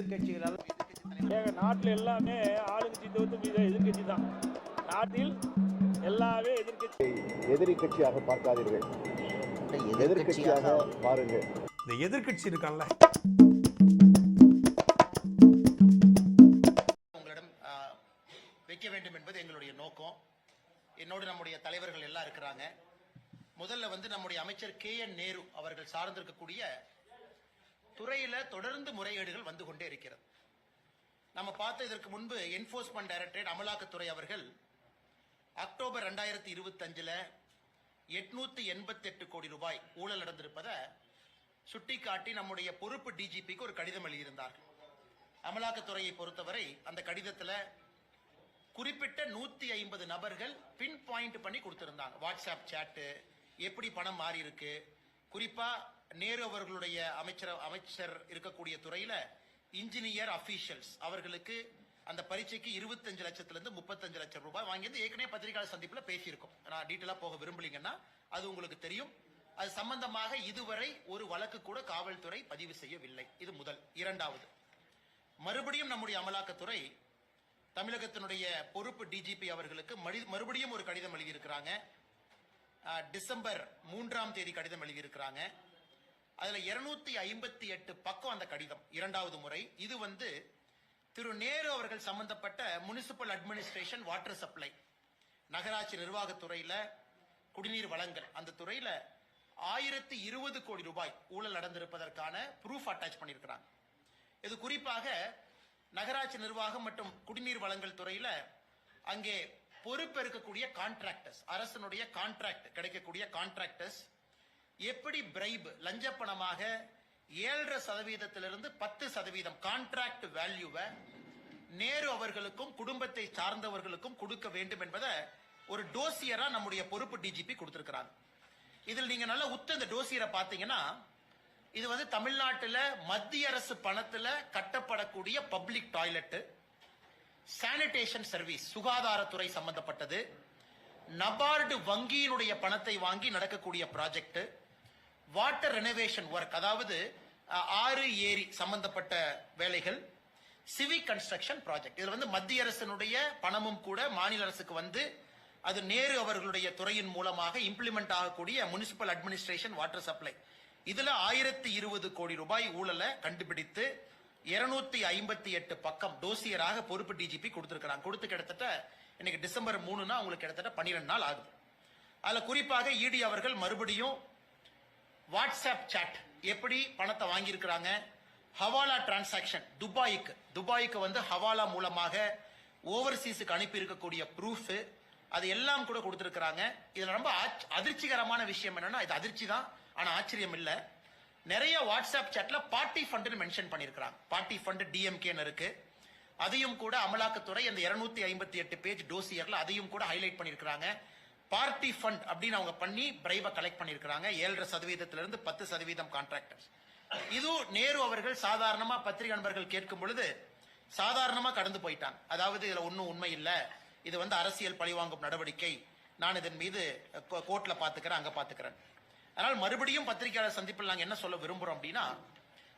எதிர்க்கட்சிகளால் ஏங்க நாட்டில் எல்லாமே ஆளுங்கட்சி தவிர்த்து மீது எதிர்க்கட்சி தான். நாட்டில் எல்லாமே எதிர்க்கட்சி. எதிரி கட்சியாக பார்க்காதீர்கள். எதிர்க்கட்சியாக பாருங்கள். இந்த எதிர்க்கட்சி இருக்கான்ல. உங்களிடம் வைக்க வேண்டும் என்பது எங்களுடைய நோக்கம். என்னோடு நம்முடைய தலைவர்கள் எல்லாம் இருக்கிறாங்க. முதல்ல வந்து நம்முடைய அமைச்சர் கே என் நேரு அவர்கள் சார்ந்திருக்கக்கூடிய துறையில தொடர்ந்து முறைகேடுகள் வந்து கொண்டே இருக்கிறது. நம்ம பார்த்த இதற்கு முன்பு என்போர்ஸ்மெண்ட் டைரக்டரேட் அமலாக்கத்துறை அவர்கள் அக்டோபர் ரெண்டாயிரத்தி இருபத்தஞ்சில் எட்நூத்தி எண்பத்தி எட்டு கோடி ரூபாய் ஊழல் நடந்திருப்பதை சுட்டிக்காட்டி நம்முடைய பொறுப்பு டிஜிபிக்கு ஒரு கடிதம் எழுதியிருந்தார்கள். அமலாக்கத்துறையை பொறுத்தவரை அந்த கடிதத்தில் குறிப்பிட்ட நூத்தி ஐம்பது நபர்கள் பின் பாயிண்ட் பண்ணி கொடுத்திருந்தாங்க. வாட்ஸ்அப் சாட்டு எப்படி பணம் மாறி இருக்கு குறிப்பா நேரு அவர்களுடைய அமைச்சர் அமைச்சர் இருக்கக்கூடிய துறையில இன்ஜினியர் அபிஷியல்ஸ் அவர்களுக்கு அந்த பரீட்சைக்கு இருபத்தஞ்சு லட்சத்துல இருந்து முப்பத்தஞ்சு லட்சம் ரூபாய் வாங்கியது ஏற்கனவே பத்திரிகையாளர் சந்திப்புல பேசியிருக்கோம். நான் டீட்டெயிலா போக விரும்பலீங்கன்னா அது உங்களுக்கு தெரியும். அது சம்பந்தமாக இதுவரை ஒரு வழக்கு கூட காவல்துறை பதிவு செய்யவில்லை. இது முதல். இரண்டாவது மறுபடியும் நம்முடைய அமலாக்கத்துறை தமிழகத்தினுடைய பொறுப்பு டிஜிபி அவர்களுக்கு மறுபடியும் ஒரு கடிதம் எழுதியிருக்கிறாங்க. டிசம்பர் மூன்றாம் தேதி கடிதம் எழுதியிருக்கிறாங்க. அதுல இருநூத்தி ஐம்பத்தி எட்டு பக்கம் அந்த கடிதம் இரண்டாவது முறை. இது வந்து திரு நேரு அவர்கள் சம்பந்தப்பட்ட முனிசிபல் அட்மினிஸ்ட்ரேஷன் வாட்டர் சப்ளை நகராட்சி நிர்வாகத்துறையில குடிநீர் வழங்கல். அந்த துறையில ஆயிரத்தி இருபது கோடி ரூபாய் ஊழல் நடந்திருப்பதற்கான ப்ரூஃப் அட்டாச் பண்ணியிருக்கிறாங்க. இது குறிப்பாக நகராட்சி நிர்வாகம் மற்றும் குடிநீர் வழங்கல் துறையில அங்கே பொறுப்பேற்கக்கூடிய கான்ட்ராக்டர்ஸ் அரசனுடைய கான்ட்ராக்ட் கிடைக்கக்கூடிய கான்ட்ராக்டர்ஸ் எப்படி பிரைப் லஞ்ச பணமாக ஏழரை சதவீதத்திலிருந்து பத்து சதவீதம் கான்ட்ராக்ட் வேல்யூவை நேரு அவர்களுக்கும் குடும்பத்தை சார்ந்தவர்களுக்கும் கொடுக்க வேண்டும் என்பதை ஒரு டோசியரா நம்முடைய பொறுப்பு டிஜிபி கொடுத்திருக்கிறாங்க இதில் நீங்க நல்லா உத்த இந்த டோசியரை பாத்தீங்கன்னா இது வந்து தமிழ்நாட்டில் மத்திய அரசு பணத்தில் கட்டப்படக்கூடிய பப்ளிக் டாய்லெட் சானிடேஷன் சர்வீஸ் சுகாதாரத்துறை சம்பந்தப்பட்டது நபார்டு வங்கியினுடைய பணத்தை வாங்கி நடக்கக்கூடிய ப்ராஜெக்ட் வாட்டர் ரெனோவேஷன் ஒர்க் அதாவது ஆறு ஏரி சம்பந்தப்பட்ட வேலைகள் சிவிக் கன்ஸ்ட்ரக்ஷன் ப்ராஜெக்ட் இதுல வந்து மத்திய அரசினுடைய பணமும் கூட மாநில அரசுக்கு வந்து அது நேரு அவர்களுடைய துறையின் மூலமாக இம்ப்ளிமெண்ட் ஆகக்கூடிய முனிசிபல் அட்மினிஸ்ட்ரேஷன் வாட்டர் சப்ளை இதுல ஆயிரத்தி இருபது கோடி ரூபாய் ஊழலை கண்டுபிடித்து இருநூத்தி ஐம்பத்தி எட்டு பக்கம் டோசியராக பொறுப்பு டிஜிபி கொடுத்திருக்கிறாங்க. கொடுத்து கிட்டத்தட்ட இன்னைக்கு டிசம்பர் மூணுனா உங்களுக்கு கிட்டத்தட்ட பன்னிரெண்டு நாள் ஆகுது. அதுல குறிப்பாக இடி அவர்கள் மறுபடியும் வாட்ஸ்அப் சாட் எப்படி பணத்தை வாங்கியிருக்கிறாங்க? ஹவாலா டிரான்சாக்ஷன் துபாய்க்கு. துபாய்க்கு வந்து ஹவாலா மூலமாக ஓவர்சீஸுக்கு அனுப்பியிருக்கக்கூடிய ப்ரூஃப் அது எல்லாம் கூட கொடுத்துருக்குறாங்க. இதில் ரொம்ப அதிர்ச்சிகரமான விஷயம் என்னன்னா இது அதிர்ச்சி தான். ஆனால் ஆச்சரியம் இல்லை. நிறைய வாட்ஸ்அப் சாட்ல பார்ட்டி ஃபண்டுன்னு மென்ஷன் பண்ணியிருக்கிறாங்க. பார்ட்டி ஃபண்டு டிஎம்கேன்னு இருக்கு. அதையும் கூட அமலாக்கத்துறை அந்த 258 ஐம்பத்தி எட்டு பேஜ் டோசியர்ல அதையும் கூட ஹைலைட் பண்ணியிருக்கிறாங்க. பார்ட்டி ஃபண்ட் அப்படின்னு அவங்க பண்ணி பிரைவை கலெக்ட் பண்ணியிருக்கிறாங்க. ஏழரை சதவீதத்திலிருந்து பத்து சதவீதம் கான்ட்ராக்டர்ஸ் இது நேரு அவர்கள் சாதாரணமா பத்திரிகை நண்பர்கள் கேட்கும் பொழுது சாதாரணமா கடந்து போயிட்டாங்க. அதாவது இதுல ஒன்றும் உண்மை இல்லை. இது வந்து அரசியல் பழிவாங்கும் நடவடிக்கை. நான் இதன் மீது கோ- கோர்ட்ல பாத்துக்கிறேன் அங்க பாத்துக்கிறேன் அதனால் மறுபடியும் பத்திரிகையாளர் சந்திப்பில் நாங்கள் என்ன சொல்ல விரும்புறோம் அப்படின்னா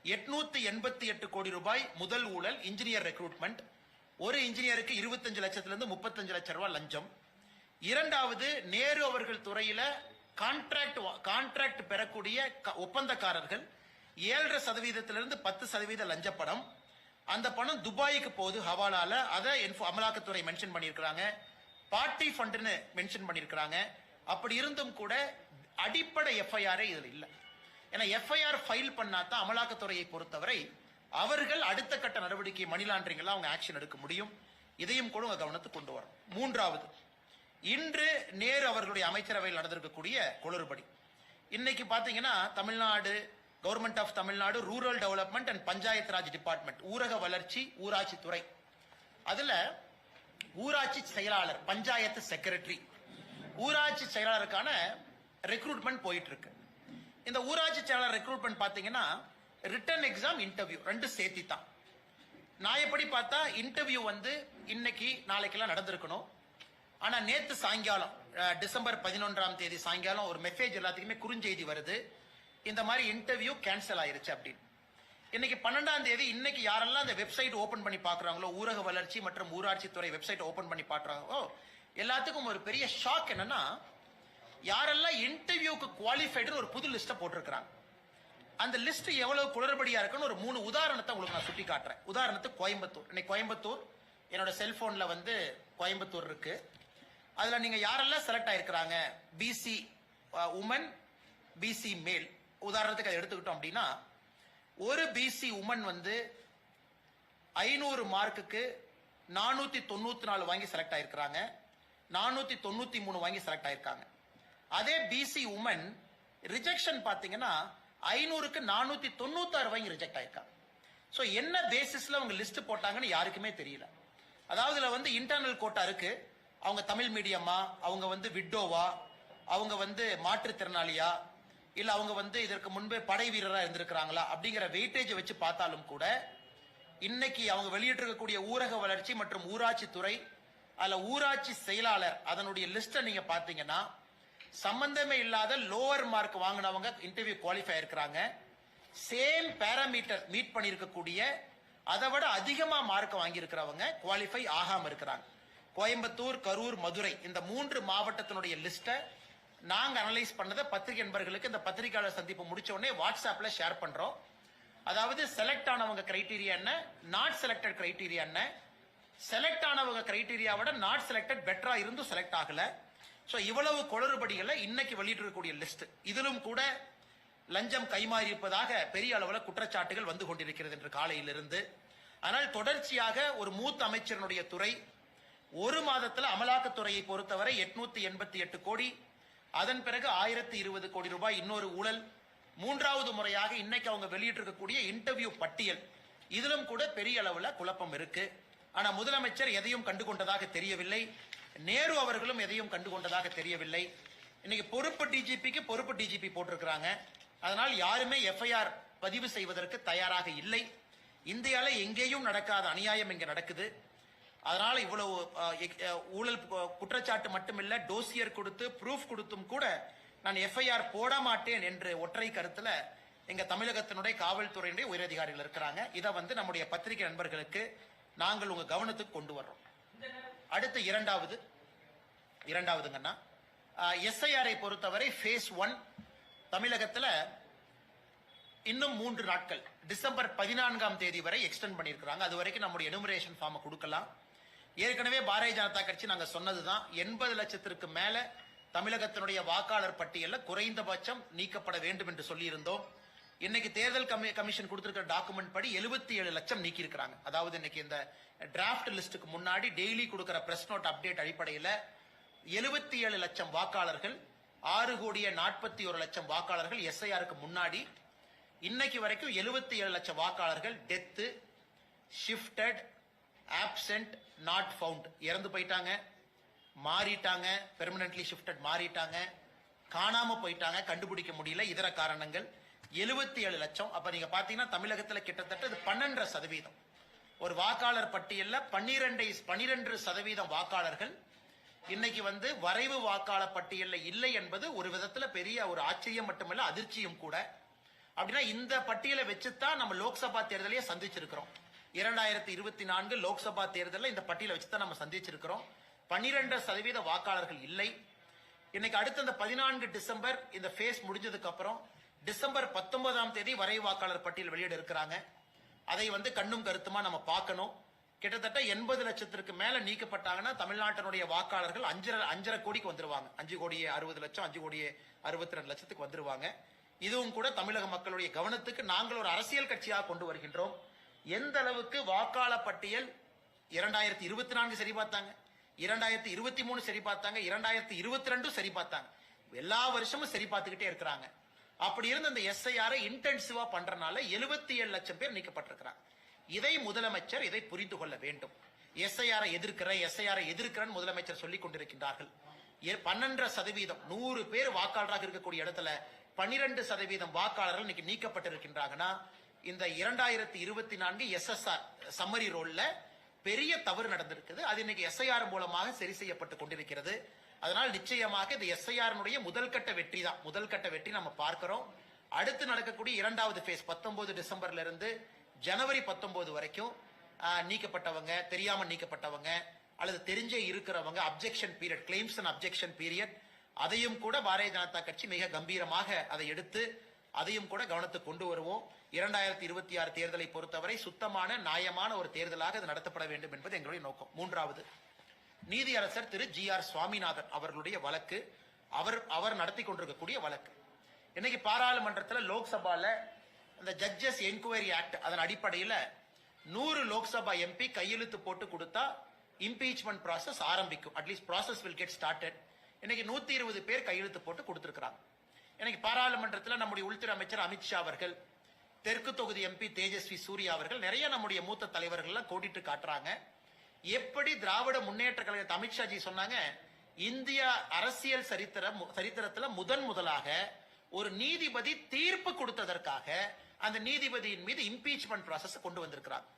எட்நூத்தி எண்பத்தி எட்டு கோடி ரூபாய் முதல் ஊழல் இன்ஜினியர் ரெக்ரூட்மெண்ட் ஒரு இன்ஜினியருக்கு இருபத்தஞ்சு லட்சத்திலிருந்து முப்பத்தஞ்சு லட்சம் ரூபாய் லஞ்சம். இரண்டாவது நேரு அவர்கள் துறையில கான்ட்ராக்ட் கான்ட்ராக்ட் பெறக்கூடிய க- ஒப்பந்தக்காரர்கள் ஏழரை சதவீதத்திலிருந்து பத்து சதவீத லஞ்ச பணம் அந்த பணம் துபாய்க்கு போகுது ஹவாலால. அதை அமலாக்கத்துறை மென்ஷன் பண்ணியிருக்கிறாங்க. பார்ட்டி ஃபண்ட்னு மென்ஷன் பண்ணியிருக்கிறாங்க. அப்படி இருந்தும் கூட அடிப்படை எஃப்ஐஆரே இதில் இல்லை. ஏன்னா எஃப்ஐஆர் ஃபைல் பண்ணா தான் அமலாக்கத்துறையை பொறுத்தவரை அவர்கள் அடுத்த கட்ட நடவடிக்கை மணி அவங்க ஆக்ஷன் எடுக்க முடியும். இதையும் கூட உங்க கவனத்துக்கு கொண்டு வரும் மூன்றாவது இன்று நேரு அவர்களுடைய அமைச்சரவையில் நடந்திருக்கக்கூடிய குளறுபடி. இன்னைக்கு பாத்தீங்கன்னா Tamil Nadu government of Tamil Nadu rural development and panchayat Raj department ஊரக வளர்ச்சி ஊராட்சி துறை. அதுல ஊராட்சி செயலாளர் பஞ்சாயத்து செக்ரட்டரி ஊராட்சி செயலாளருக்கான ரெக்ரூட்மெண்ட் போயிட்டு இருக்கு இந்த ஊராட்சி செயலாளர் ரெக்ரூட்மெண்ட் பாத்தீங்கன்னா ரிட்டன் எக்ஸாம் இன்டர்வியூ ரெண்டு சேர்த்தி தான் நான் எப்படி பார்த்தா இன்டர்வியூ வந்து இன்னைக்கு நாளைக்கெல்லாம் நடந்திருக்கணும். ஆனா நேத்து சாயங்காலம் டிசம்பர் பதினொன்றாம் தேதி சாயங்காலம் ஒரு மெசேஜ் எல்லாத்துக்குமே குறுஞ்செய்தி வருது. இந்த மாதிரி இன்டர்வியூ கேன்சல் ஆயிருச்சு அப்படின்னு. இன்னைக்கு பன்னெண்டாம் தேதி இன்னைக்கு யாரெல்லாம் அந்த வெப்சைட் ஓபன் பண்ணி பாக்குறாங்களோ ஊரக வளர்ச்சி மற்றும் ஊராட்சி துறை வெப்சைட் ஓபன் பண்ணி பாக்குறாங்களோ எல்லாத்துக்கும் ஒரு பெரிய ஷாக் என்னன்னா யாரெல்லாம் இன்டர்வியூக்கு குவாலிஃபைடு ஒரு புது லிஸ்ட்டை போட்டிருக்கிறாங்க. அந்த லிஸ்ட் எவ்வளவு குளறுபடியா இருக்குன்னு ஒரு மூணு உதாரணத்தை உங்களுக்கு நான் சுட்டி காட்டுறேன் உதாரணத்துக்கு கோயம்புத்தூர். இன்னைக்கு கோயம்புத்தூர் என்னோட செல்போன்ல வந்து கோயம்புத்தூர் இருக்கு. அதுல நீங்க யாரெல்லாம் செலக்ட் ஆயிருக்கிறாங்க? பிசி உமன் பிசி மேல் உதாரணத்துக்கு அதை எடுத்துக்கிட்டோம் அப்படின்னா ஒரு பிசி உமன் வந்து ஐநூறு மார்க்குக்கு நானூத்தி தொண்ணூத்தி நாலு வாங்கி செலக்ட் ஆயிருக்கிறாங்க. நானூத்தி தொண்ணூத்தி மூணு வாங்கி செலக்ட் ஆயிருக்காங்க. அதே பிசி உமன் ரிஜெக்ஷன் பாத்தீங்கன்னா ஐநூறுக்கு நானூத்தி தொண்ணூத்தாறு வாங்கி ரிஜெக்ட் ஆயிருக்காங்க ஸோ என்ன பேசிஸ்ல அவங்க லிஸ்ட் போட்டாங்கன்னு யாருக்குமே தெரியல. அதாவது இதுல வந்து இன்டர்னல் கோட்டா இருக்கு. அவங்க தமிழ் மீடியமா? அவங்க வந்து விட்டோவா? அவங்க வந்து மாற்றுத்திறனாளியா? இல்ல அவங்க வந்து இதற்கு முன்பே படை வீரரா இருந்திருக்கிறாங்களா? அப்படிங்கிற வெயிட்டேஜ் வச்சு பார்த்தாலும் கூட இன்னைக்கு அவங்க வெளியிட்டிருக்கக்கூடிய ஊரக வளர்ச்சி மற்றும் ஊராட்சி துறை அதுல ஊராட்சி செயலாளர் அதனுடைய லிஸ்ட்டை நீங்க பாத்தீங்கன்னா சம்பந்தமே இல்லாத லோவர் மார்க் வாங்கினவங்க இன்டர்வியூ குவாலிஃபை இருக்கிறாங்க சேம் பேராமீட்டர் மீட் பண்ணியிருக்கக்கூடிய அதை விட அதிகமா மார்க் வாங்கியிருக்கிறவங்க குவாலிஃபை ஆகாம இருக்கிறாங்க. கோயம்புத்தூர் கரூர் மதுரை இந்த மூன்று மாவட்டத்தினுடைய லிஸ்ட்டை நாங்க அனலைஸ் பண்ணதை பத்திரிகை நண்பர்களுக்கு இந்த பத்திரிகையாளர் சந்திப்பு முடிச்ச உடனே வாட்ஸ்அப்ல ஷேர் பண்றோம். அதாவது செலக்ட் ஆனவங்க கிரைட்டீரியா என்ன? நாட் செலக்டட் கிரைட்டீரியா என்ன? செலக்ட் ஆனவங்க கிரைட்டீரியாவோட நாட் செலக்டட் பெட்டரா இருந்தும் செலக்ட் ஆகல. சோ இவ்வளவு குளறுபடிகளை இன்னைக்கு வெளியிட்டிருக்கக்கூடிய லிஸ்ட் இதிலும் கூட லஞ்சம் கைமாறி இருப்பதாக பெரிய அளவில் குற்றச்சாட்டுகள் வந்து கொண்டிருக்கிறது என்று காலையிலிருந்து. ஆனால் தொடர்ச்சியாக ஒரு மூத்த அமைச்சரனுடைய துறை ஒரு மாதத்துல அமலாக்கத்துறையை பொறுத்தவரை எட்நூத்தி எண்பத்தி எட்டு கோடி அதன் பிறகு ஆயிரத்தி இருபது கோடி ரூபாய் இன்னொரு ஊழல் மூன்றாவது முறையாக இன்னைக்கு அவங்க வெளியிட்டிருக்கக்கூடிய இன்டர்வியூ பட்டியல். இதிலும் கூட பெரிய அளவுல குழப்பம் இருக்கு. ஆனா முதலமைச்சர் எதையும் கண்டு கொண்டதாக தெரியவில்லை. நேரு அவர்களும் எதையும் கண்டு கொண்டதாக தெரியவில்லை. இன்னைக்கு பொறுப்பு டிஜிபிக்கு பொறுப்பு டிஜிபி போட்டிருக்கிறாங்க. அதனால் யாருமே எஃப்ஐஆர் பதிவு செய்வதற்கு தயாராக இல்லை. இந்தியாவில் எங்கேயும் நடக்காத அநியாயம் இங்க நடக்குது. அதனால இவ்வளவு எக்- ஊழல் குற்றச்சாட்டு மட்டுமில்ல டோசியர் கொடுத்து ப்ரூஃப் கொடுத்தும் கூட நான் எஃப்ஐஆர் போட மாட்டேன் என்று ஒற்றை கருத்துல எங்க தமிழகத்தினுடைய காவல்துறையினுடைய உயரதிகாரிகள் இருக்கிறாங்க. இதை வந்து நம்முடைய பத்திரிகை நண்பர்களுக்கு நாங்கள் உங்க கவனத்துக்கு கொண்டு வர்றோம். அடுத்து இரண்டாவது இரண்டாவதுங்கன்னா எஸ்ஐஆரை பொறுத்தவரை ஃபேஸ் ஒன் தமிழகத்துல இன்னும் மூன்று நாட்கள் டிசம்பர் பதினான்காம் தேதி வரை எக்ஸ்டெண்ட் பண்ணியிருக்கிறாங்க. அது வரைக்கும் நம்முடைய எனுமரேஷன் ஃபார்மை கொடுக்கலாம். ஏற்கனவே பாரதிய ஜனதா கட்சி நாங்க சொன்னதுதான். எண்பது லட்சத்திற்கு மேல தமிழகத்தினுடைய வாக்காளர் பட்டியலில் குறைந்தபட்சம் நீக்கப்பட வேண்டும் என்று சொல்லியிருந்தோம். இன்னைக்கு தேர்தல் கமி- கமிஷன் கொடுத்திருக்கிற டாக்குமெண்ட் படி 77 ஏழு லட்சம் நீக்கி அதாவது இன்னைக்கு இந்த டிராஃப்ட் லிஸ்ட்டுக்கு முன்னாடி டெய்லி கொடுக்கிற பிரஸ் நோட் அப்டேட் அடிப்படையில் 77 ஏழு லட்சம் வாக்காளர்கள் ஆறு கோடியே நாற்பத்தி ஒரு லட்சம் வாக்காளர்கள் எஸ்ஐஆருக்கு முன்னாடி இன்னைக்கு வரைக்கும் 77 ஏழு லட்சம் வாக்காளர்கள் death shifted absent not found இறந்து போயிட்டாங்க. மாறிட்டாங்க. பெர்மனன்ட்லி ஷிஃப்டட் மாறிட்டாங்க. காணாம போயிட்டாங்க. கண்டுபிடிக்க முடியல. இதர காரணங்கள். 77 ஏழு லட்சம். அப்ப நீங்க பாத்தீங்கன்னா தமிழகத்துல கிட்டத்தட்ட இது பன்னெண்டரை சதவீதம். ஒரு வாக்காளர் பட்டியல்ல பன்னிரெண்டை பன்னிரெண்டு சதவீதம் வாக்காளர்கள். இன்னைக்கு வந்து வரைவு வாக்காளர் பட்டியல்ல இல்லை என்பது ஒரு விதத்துல பெரிய ஒரு ஆச்சரியம் மட்டுமல்ல அதிர்ச்சியும் கூட. அப்படின்னா இந்த பட்டியலை வச்சுதான் நம்ம லோக்சபா தேர்தலையே சந்திச்சிருக்கிறோம். இரண்டாயிரத்தி இருபத்தி நான்கு லோக்சபா தேர்தலில் இந்த பட்டியலை வச்சு தான் நம்ம சந்திச்சிருக்கிறோம். பன்னிரெண்டு சதவீத வாக்காளர்கள் இல்லை. இன்னைக்கு அடுத்த இந்த பதினான்கு டிசம்பர் இந்த ஃபேஸ் முடிஞ்சதுக்கு அப்புறம் டிசம்பர் பத்தொன்பதாம் தேதி வரை வாக்காளர் பட்டியல் வெளியிட இருக்கிறாங்க. அதை வந்து கண்ணும் கருத்துமா நம்ம பார்க்கணும். கிட்டத்தட்ட எண்பது லட்சத்திற்கு மேல நீக்கப்பட்டாங்கன்னா தமிழ்நாட்டினுடைய வாக்காளர்கள் அஞ்சரை அஞ்சரை கோடிக்கு வந்துருவாங்க. அஞ்சு கோடியே அறுபது லட்சம் அஞ்சு கோடியே அறுபத்தி ரெண்டு லட்சத்துக்கு வந்துருவாங்க. இதுவும் கூட தமிழக மக்களுடைய கவனத்துக்கு நாங்கள் ஒரு அரசியல் கட்சியாக கொண்டு வருகின்றோம். எந்த அளவுக்கு வாக்காளர் பட்டியல் இரண்டாயிரத்தி இருபத்தி நான்கு சரி பார்த்தாங்க. இரண்டாயிரத்தி இருபத்தி மூணு சரி பார்த்தாங்க. இரண்டாயிரத்தி இருபத்தி ரெண்டும் சரி பார்த்தாங்க. எல்லா வருஷமும் சரி பார்த்துக்கிட்டே இருக்கிறாங்க. அப்படி இருந்த இந்த எஸ்ஐஆரை இன்டென்சிவா பண்றதுனால எழுபத்தி ஏழு லட்சம் பேர் நீக்கப்பட்டிருக்கிறாங்க. இதை முதலமைச்சர் இதை புரிந்து கொள்ள வேண்டும். எஸ்ஐஆரை எதிர்க்கிற எஸ்ஐஆரை எதிர்க்கிறன்னு முதலமைச்சர் சொல்லிக் கொண்டிருக்கின்றார்கள். பன்னெண்டரை சதவீதம் நூறு பேர் வாக்காளராக இருக்கக்கூடிய இடத்துல பன்னிரண்டு சதவீதம் வாக்காளர்கள் இன்னைக்கு நீக்கப்பட்டிருக்கின்றாங்கன்னா இந்த இரண்டாயிரத்தி இருபத்தி நான்கு எஸ்எஸ்ஆர் சம்மரி ரோல்ல பெரிய தவறு நடந்திருக்குது. அது இன்னைக்கு எஸ்ஐஆர் மூலமாக சரி செய்யப்பட்டு கொண்டிருக்கிறது. அதனால் நிச்சயமாக இந்த எஸ்ஐஆர்னுடைய முதல் கட்ட வெற்றி தான். முதல் கட்ட வெற்றி நம்ம பார்க்கிறோம். அடுத்து நடக்கக்கூடிய இரண்டாவது ஃபேஸ் 19 டிசம்பர்ல இருந்து ஜனவரி 19 வரைக்கும் நீக்கப்பட்டவங்க தெரியாம நீக்கப்பட்டவங்க அல்லது தெரிஞ்சே இருக்கிறவங்க objection period claims and objection period அதையும் கூட பாரதிய ஜனதா கட்சி மிக கம்பீரமாக அதை எடுத்து அதையும் கூட கவனத்துக்கு கொண்டு வருவோம். இரண்டாயிரத்தி இருபத்தி ஆறு தேர்தலை பொறுத்தவரை சுத்தமான நியாயமான ஒரு தேர்தலாக இது நடத்தப்பட வேண்டும் என்பது எங்களுடைய நோக்கம். மூன்றாவது நீதியரசர் திரு ஜி ஆர் சுவாமிநாதன் அவர்களுடைய வழக்கு அவர் அவர் நடத்தி கொண்டிருக்கக்கூடிய வழக்கு. இன்னைக்கு பாராளுமன்றத்தில் லோக்சபால இந்த ஜட்ஜஸ் என்கொயரி ஆக்ட் அதன் அடிப்படையில் நூறு லோக்சபா எம்பி கையெழுத்து போட்டு கொடுத்தா இம்பீச்மெண்ட் ப்ராசஸ் ஆரம்பிக்கும். At least process will get started இன்னைக்கு நூத்தி இருபது பேர் கையெழுத்து போட்டு கொடுத்திருக்கிறாங்க. இன்னைக்கு பாராளுமன்றத்தில் நம்முடைய உள்துறை அமைச்சர் அமித்ஷா அவர்கள் தெற்கு தொகுதி எம்பி தேஜஸ்வி சூர்யா அவர்கள் நிறைய நம்முடைய மூத்த தலைவர்கள்லாம் கோடிட்டு காட்டுறாங்க. எப்படி திராவிட முன்னேற்ற கழகத்தை அமித்ஷாஜி சொன்னாங்க இந்தியா அரசியல் சரித்திரம் சரித்திரத்துல முதன் முதலாக ஒரு நீதிபதி தீர்ப்பு கொடுத்ததற்காக அந்த நீதிபதியின் மீது இம்பீச்மெண்ட் ப்ராசஸ் கொண்டு வந்திருக்கிறாங்க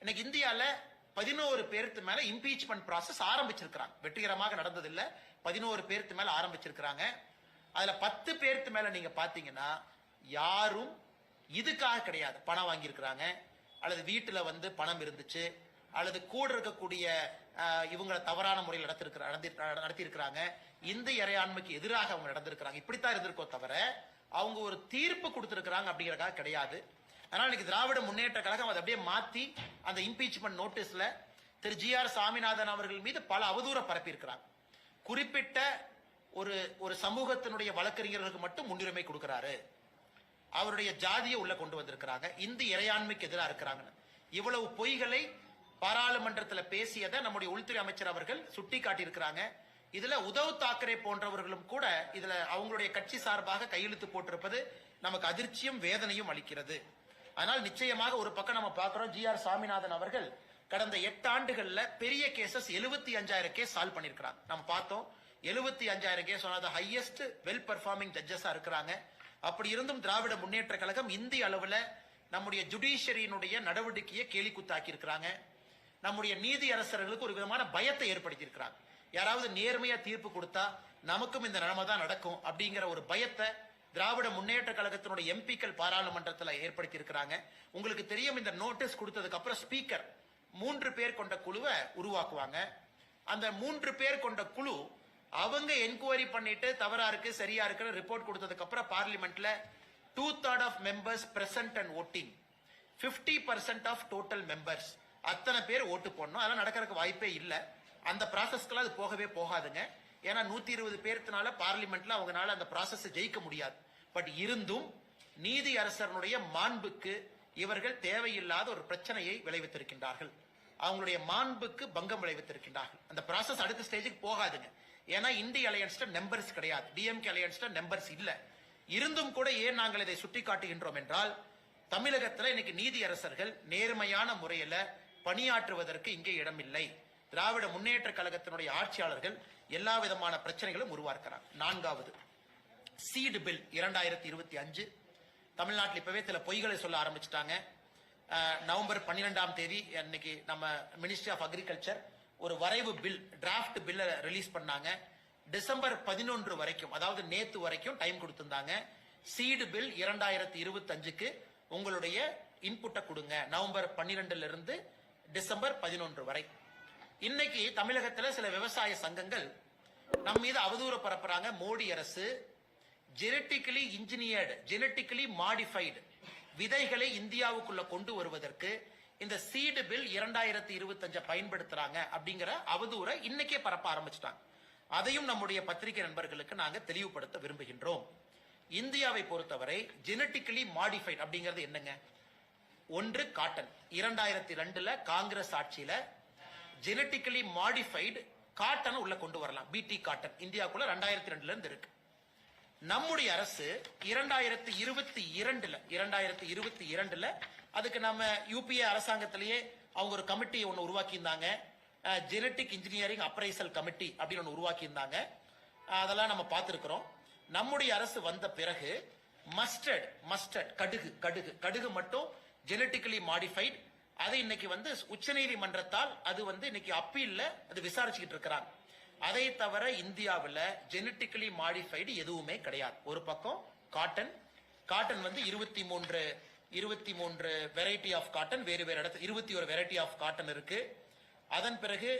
இன்னைக்கு இந்தியால பதினோரு பேருக்கு மேல இம்பீச்மெண்ட் ப்ராசஸ் ஆரம்பிச்சிருக்கிறாங்க. வெற்றிகரமாக நடந்ததில்ல பதினோரு பேருக்கு மேல ஆரம்பிச்சிருக்கிறாங்க. அதுல பத்து பேர்த்து மேல நீங்க பாத்தீங்கன்னா யாரும் இதுக்காக கிடையாது. பணம் வாங்கியிருக்கிறாங்க. அல்லது வீட்டுல வந்து பணம் இருந்துச்சு. அல்லது கூட இருக்கக்கூடிய இவங்களை தவறான முறையில் நடத்திருக்கிற நடத்தி நடத்தியிருக்கிறாங்க. இந்து இறையாண்மைக்கு எதிராக அவங்க நடந்திருக்கிறாங்க. இப்படித்தான் இருந்திருக்கோ தவிர அவங்க ஒரு தீர்ப்பு கொடுத்திருக்கிறாங்க அப்படிங்கிறக்காக கிடையாது. அதனால இன்னைக்கு திராவிட முன்னேற்ற கழகம் அதை அப்படியே மாத்தி அந்த இம்பீச்மெண்ட் நோட்டீஸ்ல திரு ஜி ஆர் சாமிநாதன் அவர்கள் மீது பல அவதூற பரப்பியிருக்கிறாங்க. குறிப்பிட்ட ஒரு ஒரு சமூகத்தினுடைய வழக்கறிஞர்களுக்கு மட்டும் முன்னுரிமை கொடுக்கிறாரு. அவருடைய ஜாதியை உள்ள கொண்டு வந்திருக்கிறாங்க. இந்து இறையாண்மைக்கு எதிராக இருக்கிறாங்க. இவ்வளவு பொய்களை பாராளுமன்றத்தில் பேசியதை நம்முடைய உள்துறை அமைச்சர் அவர்கள் சுட்டி காட்டியிருக்கிறாங்க இதுல உதவ் தாக்கரே போன்றவர்களும் கூட இதுல அவங்களுடைய கட்சி சார்பாக கையெழுத்து போட்டிருப்பது நமக்கு அதிர்ச்சியும் வேதனையும் அளிக்கிறது. அதனால் நிச்சயமாக ஒரு பக்கம் நம்ம பார்க்கிறோம் ஜி ஆர் சாமிநாதன் அவர்கள் கடந்த எட்டு ஆண்டுகள்ல பெரிய கேசஸ் எழுபத்தி அஞ்சாயிரம் கேஸ் சால்வ் பண்ணிருக்கிறாங்க நம்ம பார்த்தோம் எழுபத்தி அஞ்சாயிரம் case one of highest well performing ஜட்ஜஸா இருக்கிறாங்க. அப்படி இருந்தும் திராவிட முன்னேற்ற கழகம் இந்திய அளவில் நம்முடைய ஜுடிஷியரியினுடைய நடவடிக்கையை கேலி குத்தாக்கி இருக்கிறாங்க நம்முடைய நீதி அரசர்களுக்கு ஒரு விதமான பயத்தை ஏற்படுத்தி இருக்கிறாங்க யாராவது நேர்மையா தீர்ப்பு கொடுத்தா நமக்கும் இந்த நிலைமை தான் நடக்கும் அப்படிங்கிற ஒரு பயத்தை திராவிட முன்னேற்ற கழகத்தினுடைய எம்பிக்கள் பாராளுமன்றத்தில் ஏற்படுத்தி இருக்கிறாங்க உங்களுக்கு தெரியும் இந்த நோட்டீஸ் கொடுத்ததுக்கு அப்புறம் ஸ்பீக்கர் மூன்று பேர் கொண்ட குழுவை உருவாக்குவாங்க. அந்த மூன்று பேர் கொண்ட குழு அவங்க என்கொயரி பண்ணிட்டு தவறா இருக்கு சரியா இருக்குன்னு ரிப்போர்ட் கொடுத்ததுக்கு அப்புறம் பார்லிமெண்ட்ல two third of members present and voting 50% percent of total members அத்தனை பேர் ஓட்டு போடணும். அதெல்லாம் நடக்கிறதுக்கு வாய்ப்பே இல்லை. அந்த ப்ராசஸ்க்கெல்லாம் அது போகவே போகாதுங்க. ஏன்னா நூத்தி இருபது பேர்த்தினால பார்லிமெண்ட்ல அவங்கனால அந்த ப்ராசஸ் ஜெயிக்க முடியாது. பட் இருந்தும் நீதி அரசனுடைய மாண்புக்கு இவர்கள் தேவையில்லாத ஒரு பிரச்சனையை விளைவித்திருக்கின்றார்கள். அவங்களுடைய மாண்புக்கு பங்கம் விளைவித்திருக்கின்றார்கள். அந்த ப்ராசஸ் அடுத்த ஸ்டேஜுக்கு போகாதுங்க. ஏன்னா இந்திய அலையன்ஸ்ட நம்பர்ஸ் கிடையாது. டிஎம்கே அலையன்ஸ்ட நம்பர்ஸ் இல்லை. இருந்தும் கூட ஏன் நாங்கள் இதை சுட்டி காட்டுகின்றோம் என்றால் தமிழகத்தில் இன்னைக்கு நீதி அரசர்கள் நேர்மையான முறையில் பணியாற்றுவதற்கு இங்கே இடமில்லை. திராவிட முன்னேற்ற கழகத்தினுடைய ஆட்சியாளர்கள் எல்லா விதமான பிரச்சனைகளும் உருவாக்குறாங்க. நான்காவது சீடு பில் இரண்டாயிரத்தி இருபத்தி அஞ்சு. தமிழ்நாட்டில் இப்பவே சில பொய்களை சொல்ல ஆரம்பிச்சிட்டாங்க. நவம்பர் பன்னிரெண்டாம் தேதி அன்னைக்கு நம்ம மினிஸ்ட்ரி ஆஃப் அக்ரிகல்ச்சர் ஒரு வரைவு பில் டிராஃப்ட் பில்லை ரிலீஸ் பண்ணாங்க. டிசம்பர் பதினொன்று வரைக்கும் அதாவது நேத்து வரைக்கும் டைம் கொடுத்திருந்தாங்க. சீடு பில் இரண்டாயிரத்தி இருபத்தஞ்சுக்கு உங்களுடைய இன்புட்டை கொடுங்க. நவம்பர் பன்னிரெண்டுல இருந்து டிசம்பர் பதினொன்று வரை. இன்னைக்கு தமிழகத்துல சில விவசாய சங்கங்கள் நம் மீது அவதூறு பரப்புறாங்க. மோடி அரசு ஜெனட்டிக்கலி இன்ஜினியர்டு ஜெனட்டிக்கலி மாடிஃபைடு விதைகளை இந்தியாவுக்குள்ள கொண்டு வருவதற்கு இந்த சீடு பில் இரண்டாயிரத்தி இருபத்தஞ்சை பயன்படுத்துறாங்க அப்படிங்கிற அவதூறை இன்னைக்கே பரப்ப ஆரம்பிச்சிட்டாங்க. அதையும் நம்முடைய பத்திரிகை நண்பர்களுக்கு நாங்க தெளிவுபடுத்த விரும்புகின்றோம். இந்தியாவை பொறுத்தவரை ஜெனட்டிக்கலி மாடிஃபைட் அப்படிங்கிறது என்னங்க? ஒன்று காட்டன் இரண்டாயிரத்தி ரெண்டுல காங்கிரஸ் ஆட்சியில ஜெனட்டிக்கலி மாடிஃபைடு காட்டன் உள்ள கொண்டு வரலாம். பிடி காட்டன் இந்தியாவுக்குள்ள ரெண்டாயிரத்தி ரெண்டுல இருந்து இருக்கு. நம்முடைய அரசு இரண்டாயிரத்தி இருபத்தி இரண்டுல இரண்டாயிரத்தி இருபத்தி இரண்டுல அதுக்கு நம்ம யூபிஏ அரசாங்கத்திலேயே அவங்க ஒரு கமிட்டி ஒன்று உருவாக்கியிருந்தாங்க. ஜெனட்டிக் இன்ஜினியரிங் அப்ரைசல் கமிட்டி அப்படின்னு ஒன்று உருவாக்கியிருந்தாங்க. அதெல்லாம் நம்ம பார்த்துருக்குறோம். நம்முடைய அரசு வந்த பிறகு மஸ்டர்ட் மஸ்டர்ட் கடுகு கடுகு கடுகு மட்டும் ஜெனட்டிக்கலி மாடிஃபைட் அது இன்னைக்கு வந்து உச்சநீதிமன்றத்தால் அது வந்து இன்னைக்கு அப்பீல்ல அது விசாரிச்சுக்கிட்டு இருக்கிறாங்க. அதை தவிர இந்தியாவில் ஜெனட்டிக்கலி மாடிஃபைடு எதுவுமே கிடையாது. ஒரு பக்கம் காட்டன் காட்டன் வந்து இருபத்தி மூன்று இருபத்தி மூன்று வெரைட்டி ஆஃப் காட்டன் வேறு வேறு இடத்துல இருபத்தி ஒரு வெரைட்டி ஆஃப் காட்டன் இருக்கு. அதன் பிறகு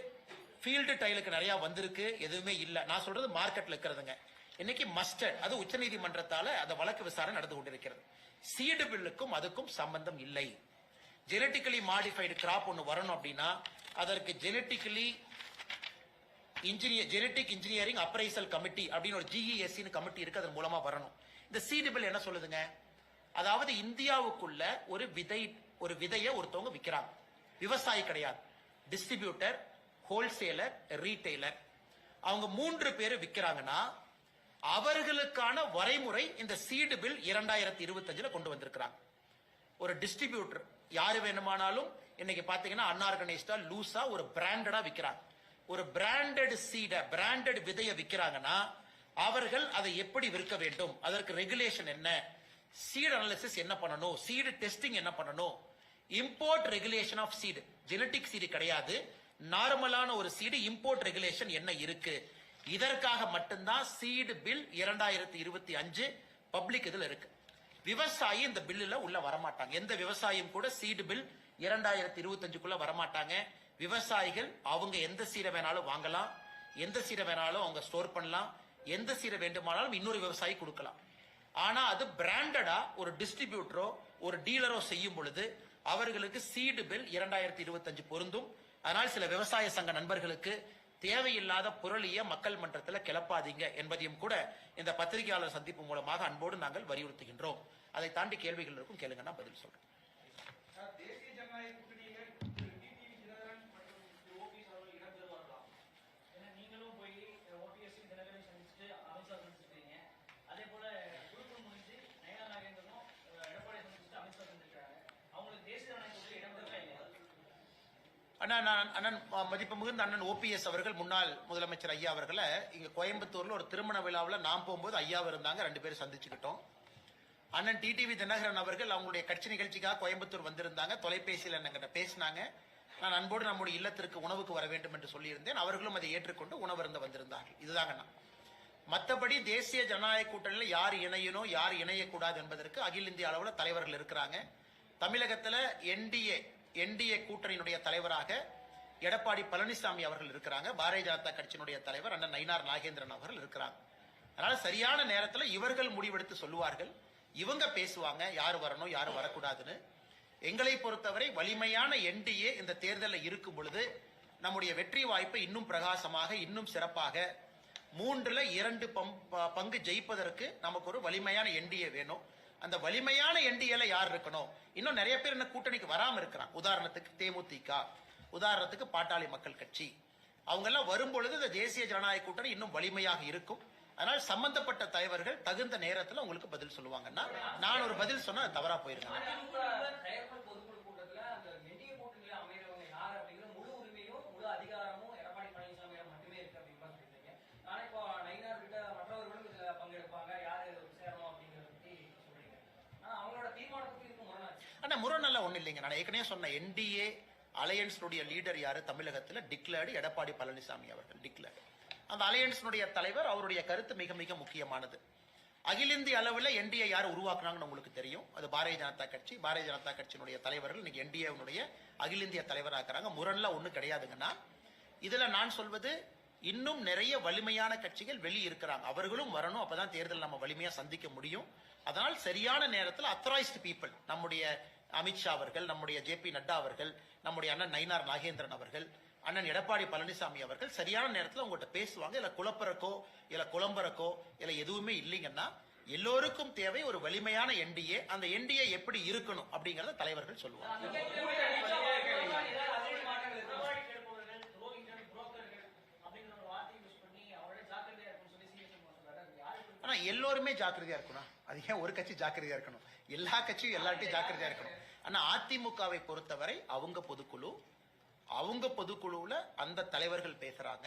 ஃபீல்டு டைலுக்கு நிறைய வந்திருக்கு எதுவுமே இல்லை. நான் சொல்றது மார்க்கெட்ல இருக்கிறதுங்க. இன்னைக்கு மஸ்டர்ட் அது உச்சநீதிமன்றத்தால அந்த வழக்கு விசாரணை நடந்து கொண்டிருக்கிறது. சீடு பில்லுக்கும் அதுக்கும் சம்பந்தம் இல்லை. ஜெனட்டிக்கலி மாடிஃபைடு கிராப் ஒன்று வரணும் அப்படின்னா அதற்கு genetically engineer genetic engineering appraisal committee அப்படின்னு ஒரு ஜிஇஎஸ்சின்னு கமிட்டி இருக்கு அதன் மூலமா வரணும். இந்த சீடு பில் என்ன சொல்லுதுங்க? அதாவது இந்தியாவுக்குள்ள ஒரு விதை ஒரு விதையை ஒருத்தவங்க விற்கிறாங்க விவசாயி கிடையாது. டிஸ்ட்ரிபியூட்டர் ஹோல்சேலர் ரீட்டைலர் அவங்க மூன்று பேர் விற்கிறாங்கன்னா அவர்களுக்கான வரைமுறை இந்த சீடு பில் இரண்டாயிரத்தி இருபத்தஞ்சுல கொண்டு வந்திருக்கிறாங்க. ஒரு டிஸ்ட்ரிபியூட்டர் யாரு வேணுமானாலும் இன்னைக்கு பாத்தீங்கன்னா அன்ஆர்கனைஸ்டா லூஸா ஒரு பிராண்டடா விற்கிறாங்க ஒரு பிராண்டட் சீட பிராண்டட் விதைய விற்கிறாங்கன்னா அவர்கள் அதை எப்படி விற்க வேண்டும்? அதற்கு ரெகுலேஷன் என்ன? சீட் அனாலிசிஸ் என்ன பண்ணணும்? சீடு டெஸ்டிங் என்ன பண்ணணும்? Import regulation of seed genetic seed கிடையாது. நார்மலான ஒரு சீடு இம்போர்ட் ரெகுலேஷன் என்ன இருக்கு? இதற்காக மட்டும்தான் சீடு பில் இரண்டாயிரத்தி இருபத்தி அஞ்சு பப்ளிக் இதுல இருக்கு. விவசாயி இந்த பில்லுல உள்ள வரமாட்டாங்க. எந்த விவசாயியும் கூட சீடு பில் இரண்டாயிரத்தி இருபத்தஞ்சுக்குள்ள வரமாட்டாங்க. விவசாயிகள் அவங்க எந்த சீரை வேணாலும் வாங்கலாம். எந்த சீரை வேணாலும் அவங்க ஸ்டோர் பண்ணலாம். எந்த சீரை வேண்டுமானாலும் இன்னொரு விவசாயி கொடுக்கலாம். ஆனா அது பிராண்டடா ஒரு டிஸ்ட்ரிபியூட்டரோ ஒரு டீலரோ செய்யும் பொழுது அவர்களுக்கு சீடு பில் இரண்டாயிரத்தி இருபத்தஞ்சு பொருந்தும். அதனால் சில விவசாய சங்க நண்பர்களுக்கு தேவையில்லாத புரளிய மக்கள் மன்றத்தில் கிளப்பாதீங்க என்பதையும் கூட இந்த பத்திரிகையாளர் சந்திப்பு மூலமாக அன்போடு நாங்கள் வலியுறுத்துகின்றோம். அதை தாண்டி கேள்விகள் இருக்கும் கேளுங்க நான் பதில் சொல்றேன் தேசிய ஜனநாயக கூட்டணியில திரு டிடிவி தினகரன் மற்றும் திரு ஓபிஎஸ் அவர்கள் இடம் பெறுவார்களாம் ஏன்னா நீங்களும் போய் ஓபிஎஸ் தினகரன் சந்திச்சுட்டு அமித்ஷா சந்திச்சிருக்கீங்க அதே போல குழுக்கள் முடிஞ்சு நயனா நாகேந்திரனும் அஹ், எடப்பாடி சந்திச்சுட்டு அமித்ஷா சந்திக்கிறாங்க அவங்களுக்கு தேசிய ஜனநாயக கூட்டணி இடம் பெறலாம் இல்லையா அண்ணா நான் அண்ணன் ம- மதிப்பு மிகுந்த அண்ணன் ஓபிஎஸ் அவர்கள் முன்னாள் முதலமைச்சர் ஐயா அவர்களை இங்க கோயம்புத்தூர்ல ஒரு திருமண விழாவில் நான் போகும்போது ஐயாவும் இருந்தாங்க ரெண்டு பேரும் சந்திச்சுக்கிட்டோம். அண்ணன் டிடிவி தினகரன் அவர்கள் அவங்களுடைய கட்சி நிகழ்ச்சிக்காக கோயம்புத்தூர் வந்திருந்தாங்க தொலைபேசியில் என்னங்கிட்ட பேசினாங்க. நான் அன்போடு நம்முடைய இல்லத்திற்கு உணவுக்கு வர வேண்டும் என்று சொல்லியிருந்தேன். அவர்களும் அதை ஏற்றுக்கொண்டு உணவருந்த வந்திருந்தார்கள். இதுதாங்க நான். மற்றபடி தேசிய ஜனநாயக கூட்டணியில் யார் இணையணும் யார் இணையக்கூடாது என்பதற்கு அகில இந்திய அளவில் தலைவர்கள் இருக்கிறாங்க. தமிழகத்தில் என்டிஏ என்டிஏ கூட்டணியினுடைய தலைவராக எடப்பாடி பழனிசாமி அவர்கள் இருக்கிறாங்க. பாரதிய ஜனதா கட்சியினுடைய தலைவர் அண்ணன் நயினார் நாகேந்திரன் அவர்கள் இருக்கிறாங்க. அதனால சரியான நேரத்தில் இவர்கள் முடிவெடுத்து சொல்லுவார்கள். இவங்க பேசுவாங்க. யார் வரணும் யார் வரக்கூடாதுன்னு. எங்களை பொறுத்தவரை வலிமையான என்டிஏ இந்த தேர்தலில் இருக்கும் பொழுது நம்முடைய வெற்றி வாய்ப்பை இன்னும் பிரகாசமாக இன்னும் சிறப்பாக மூன்றுல இரண்டு பம்- ப- பங்கு ஜெயிப்பதற்கு நமக்கு ஒரு வலிமையான என்டிஏ வேணும். அந்த வலிமையான என்டிஏல யார் இருக்கணும்? இன்னும் நிறைய பேர் என்ன கூட்டணிக்கு வராம இருக்கிறான் உதாரணத்துக்கு தேமுதிக உதாரணத்துக்கு பாட்டாளி மக்கள் கட்சி. அவங்க எல்லாம் வரும்பொழுது இந்த தேசிய ஜனநாயக கூட்டணி இன்னும் வலிமையாக இருக்கும். அதனால் சம்பந்தப்பட்ட தலைவர்கள் தகுந்த நேரத்துல உங்களுக்கு பதில் சொல்லுவாங்கன்னா நான் ஒரு பதில் சொன்னா தவறா போயிருக்கேன் அதிமுக தயாரிப்பு பொதுக்குழு கூட்டத்துல அந்த என்டிஏ கூட்டணியில அமைகிறவங்க யார் அப்படிங்கிற முழு உரிமையும் முழு அதிகாரமும் எடப்பாடி பழனிசாமியிடம் மட்டுமே இருக்கு அப்படின்னு சொல்லியிருக்கீங்க ஆனா இப்போ நயினார் கிட்ட மற்றவர்களும் இதுல பங்கெடுப்பாங்க யாரு சேரணும் அப்படிங்கறத பத்தி சொல்றீங்க ஆனா அவங்களோட தீர்மானத்துக்கு இதுக்கு முரணாச்சு ஆனா நான் ஏற்கனவே சொன்ன என்டிஏ அலையன்ஸினுடைய லீடர் யாரு? தமிழகத்தில் டிக்ளேர்டு எடப்பாடி பழனிசாமி அவர்கள் டிக்ளேர்டு. அந்த அலையன்ஸினுடைய தலைவர் அவருடைய கருத்து மிக மிக முக்கியமானது. அகில இந்திய அளவில் என்டிஏ யார் உருவாக்குனாங்கன்னு உங்களுக்கு தெரியும். அது பாரதிய ஜனதா கட்சி. பாரதிய ஜனதா கட்சியினுடைய தலைவர்கள் இன்னைக்கு என்டிஏனுடைய அகில இந்திய தலைவராக இருக்கிறாங்க முரண்ல ஒன்றும் கிடையாதுங்கன்னா இதில் நான் சொல்வது இன்னும் நிறைய வலிமையான கட்சிகள் வெளியே இருக்கிறாங்க அவர்களும் வரணும். அப்பதான் தேர்தல் நம்ம வலிமையா சந்திக்க முடியும். அதனால் சரியான நேரத்தில் அத்தரைஸ்டு பீப்புள் நம்முடைய அமித்ஷா அவர்கள் நம்முடைய ஜே பி நட்டா அவர்கள் நம்முடைய அண்ணன் நயினார் நாகேந்திரன் அவர்கள் அண்ணன் எடப்பாடி பழனிசாமி அவர்கள் சரியான நேரத்தில் உங்கள்கிட்ட பேசுவாங்க. இல்ல குழப்பறக்கோ இல்ல குழம்பறக்கோ இல்ல எதுவுமே இல்லைங்கன்னா எல்லோருக்கும் தேவை ஒரு வலிமையான என்டிஏ. அந்த என்டிஏ எப்படி இருக்கணும் அப்படிங்கறத தலைவர்கள் சொல்லுவாங்க. ஆனா எல்லோருமே ஜாக்கிரதையா இருக்கணும். அது ஏன் ஒரு கட்சி ஜாக்கிரதையா இருக்கணும்? எல்லா கட்சியும் எல்லார்ட்டையும் ஜாக்கிரதையா இருக்கணும். ஆனால் அதிமுகவை பொறுத்தவரை அவங்க பொதுக்குழு அவங்க பொதுக்குழுவில் அந்த தலைவர்கள் பேசுறாங்க.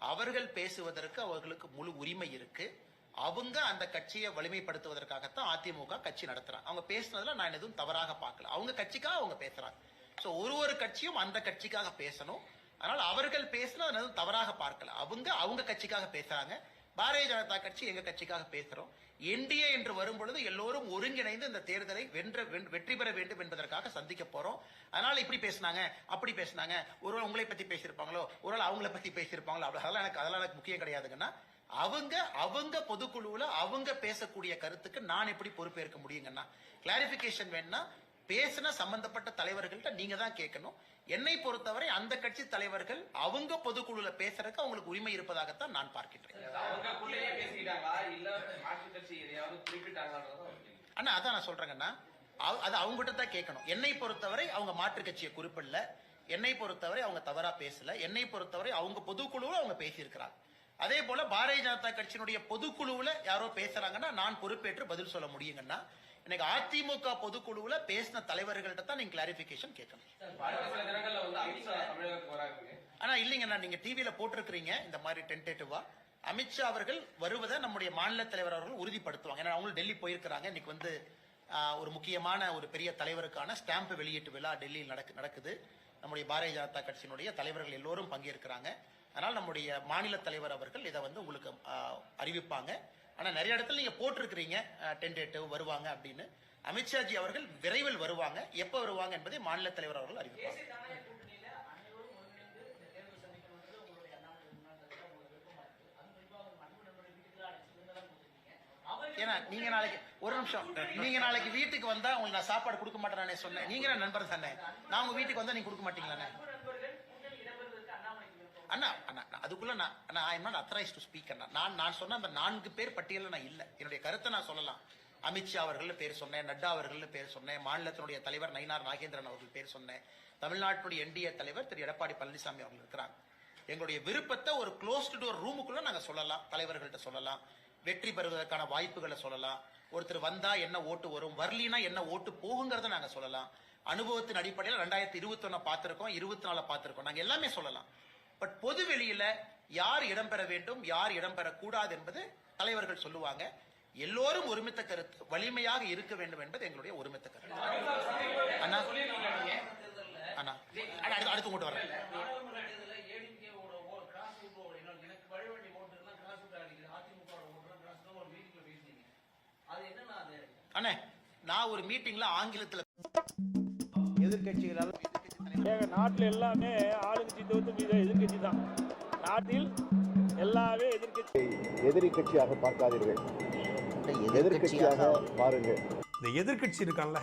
அவர்கள் பேசுவதற்கு அவர்களுக்கு முழு உரிமை இருக்கு. அவங்க அந்த கட்சியை வலிமைப்படுத்துவதற்காகத்தான் அதிமுக கட்சி நடத்துறாங்க. அவங்க பேசுனதுல நான் எதுவும் தவறாக பார்க்கல. அவங்க கட்சிக்காக அவங்க பேசுறாங்க. ஸோ ஒரு ஒரு கட்சியும் அந்த கட்சிக்காக பேசணும். அதனால அவர்கள் பேசினா நான் எதுவும் தவறாக பார்க்கல. அவங்க அவங்க கட்சிக்காக பேசுறாங்க. பாரதிய ஜனதா கட்சி எங்க கட்சிக்காக பேசுறோம். என்டிஏ என்று வரும் பொழுது எல்லோரும் ஒருங்கிணைந்து இந்த தேர்தலை வென்ற வெற்றி பெற வேண்டும் என்பதற்காக சந்திக்க போறோம். அதனால இப்படி பேசினாங்க அப்படி பேசினாங்க. ஒரு உங்களை பத்தி பேசியிருப்பாங்களோ ஒருவேளை அவங்கள பத்தி பேசியிருப்பாங்களோ அதெல்லாம் எனக்கு அதெல்லாம் எனக்கு முக்கியம் கிடையாதுங்கன்னா அவங்க அவங்க பொதுக்குழுவில் அவங்க பேசக்கூடிய கருத்துக்கு நான் எப்படி பொறுப்பேற்க முடியுங்கன்னா கிளாரிபிகேஷன் வேணும்னா பேசின சம்பந்தப்பட்ட தலைவர்கள்ட்ட நீங்க தான் கேட்கணும். என்னை பொறுத்தவரை அந்த கட்சி தலைவர்கள் அவங்க பொதுக்குழுல பேசுறதுக்கு அவங்களுக்கு உரிமை இருப்பதாகத்தான் நான் பார்க்கின்றேன். அண்ணா அதான் நான் சொல்றேங்கண்ணா அது அவங்ககிட்ட தான் கேட்கணும். என்னை பொறுத்தவரை அவங்க மாற்று கட்சியை குறிப்பிடல. என்னை பொறுத்தவரை அவங்க தவறா பேசல. என்னை பொறுத்தவரை அவங்க பொதுக்குழுவில் அவங்க பேசியிருக்கிறாங்க. அதே போல பாரதிய ஜனதா கட்சியினுடைய பொதுக்குழுவுல யாரோ பேசுறாங்கன்னா நான் பொறுப்பேற்று பதில் சொல்ல முடியுங்கன்னா இன்னைக்கு அதிமுக பொதுக்குழுவுல பேசின தலைவர்கள்ட்ட தான் நீங்க கிளாரிபிகேஷன் கேட்கணும். ஆனா இல்லைங்கண்ணா நீங்க டிவியில போட்டிருக்கிறீங்க இந்த மாதிரி டென்டேட்டிவா அமித்ஷா அவர்கள் வருவதை நம்முடைய மாநில தலைவர் அவர்கள் உறுதிப்படுத்துவாங்க. ஏன்னா அவங்களும் டெல்லி போயிருக்கிறாங்க. இன்னைக்கு வந்து ஒரு முக்கியமான ஒரு பெரிய தலைவருக்கான ஸ்டாம்ப் வெளியீட்டு விழா டெல்லியில் நடக்கு நடக்குது. நம்முடைய பாரதிய ஜனதா கட்சியினுடைய தலைவர்கள் எல்லோரும் பங்கேற்கிறாங்க. அதனால் நம்முடைய மாநில தலைவர் அவர்கள் இதை வந்து உங்களுக்கு அறிவிப்பாங்க. ஆனால் நிறைய இடத்துல நீங்கள் போட்டிருக்கிறீங்க டென்டேட்டிவ் வருவாங்க அப்படின்னு. அமித்ஷாஜி அவர்கள் விரைவில் வருவாங்க. எப்போ வருவாங்க என்பதை மாநில தலைவர் அவர்கள் அறிவிப்பாங்க. ஏன்னா நீங்க நாளைக்கு ஒரு நிமிஷம். நீங்க நாளைக்கு வீட்டுக்கு வந்தா உங்களுக்கு நான் சாப்பாடு கொடுக்க மாட்டேன் சொன்னேன். நீங்க நண்பர் தானே? நான் உங்க வீட்டுக்கு வந்தா நீங்க கொடுக்க மாட்டீங்களாண்ணே அண்ணா அதுக்குள்ள நான் நான் I am not authorise to speak நான் நான் சொன்ன அந்த நான்கு பேர் பட்டியலில் நான் இல்ல. என்னுடைய கருத்தை நான் சொல்லலாம். அமித்ஷா அவர்கள் பேர் சொன்னேன் நட்டா அவர்கள் பேர் சொன்னேன் மாநிலத்தினுடைய தலைவர் நயினார் நாகேந்திரன் அவர்கள் பேர் சொன்னேன் தமிழ்நாட்டினுடைய என்டிஏ தலைவர் திரு எடப்பாடி பழனிசாமி அவர்கள் இருக்கிறாங்க. எங்களுடைய விருப்பத்தை ஒரு க்ளோஸ்டு டோர் ரூமுக்குள்ள நாங்க சொல்லலாம் தலைவர்கள்ட்ட சொல்லலாம் வெற்றி பெறுவதற்கான வாய்ப்புகளை சொல்லலாம் ஒருத்தர் வந்தா என்ன ஓட்டு வரும் வரலினா என்ன ஓட்டு போகுங்கிறத நாங்க சொல்லலாம். அனுபவத்தின் அடிப்படையில் ரெண்டாயிரத்தி இருபத்தி ஒன்னு பார்த்திருக்கோம் இருபத்தி நாலு பார்த்துருக்கோம் நாங்க எல்லாமே சொல்லலாம். பட் பொது வெளியில யார் இடம்பெற வேண்டும் யார் இடம்பெறக்கூடாது என்பது தலைவர்கள் சொல்லுவாங்க. எல்லோரும் ஒருமித்த கருத்து வலிமையாக இருக்க வேண்டும் என்பது எங்களுடைய ஒருமித்த கருத்து. அண்ணா? அண்ணா அடுத்து அடுத்து உங்கள்கிட்ட வரேன் அண்ணே நான் ஒரு மீட்டிங்ல ஆங்கிலத்துல எதிர்கட்சிகளால் நாட்டில் எல்லாமே ஆளுங்கட்சி தவிர்த்து மீத எதிர்க்கட்சி தான். நாட்டில் எல்லாமே எதிர்க்கட்சி. எதிரி கட்சியாக பார்க்காதீர்கள். எதிர்க்கட்சியாக பாருங்கள் இந்த எதிர்க்கட்சி இருக்கான்ல.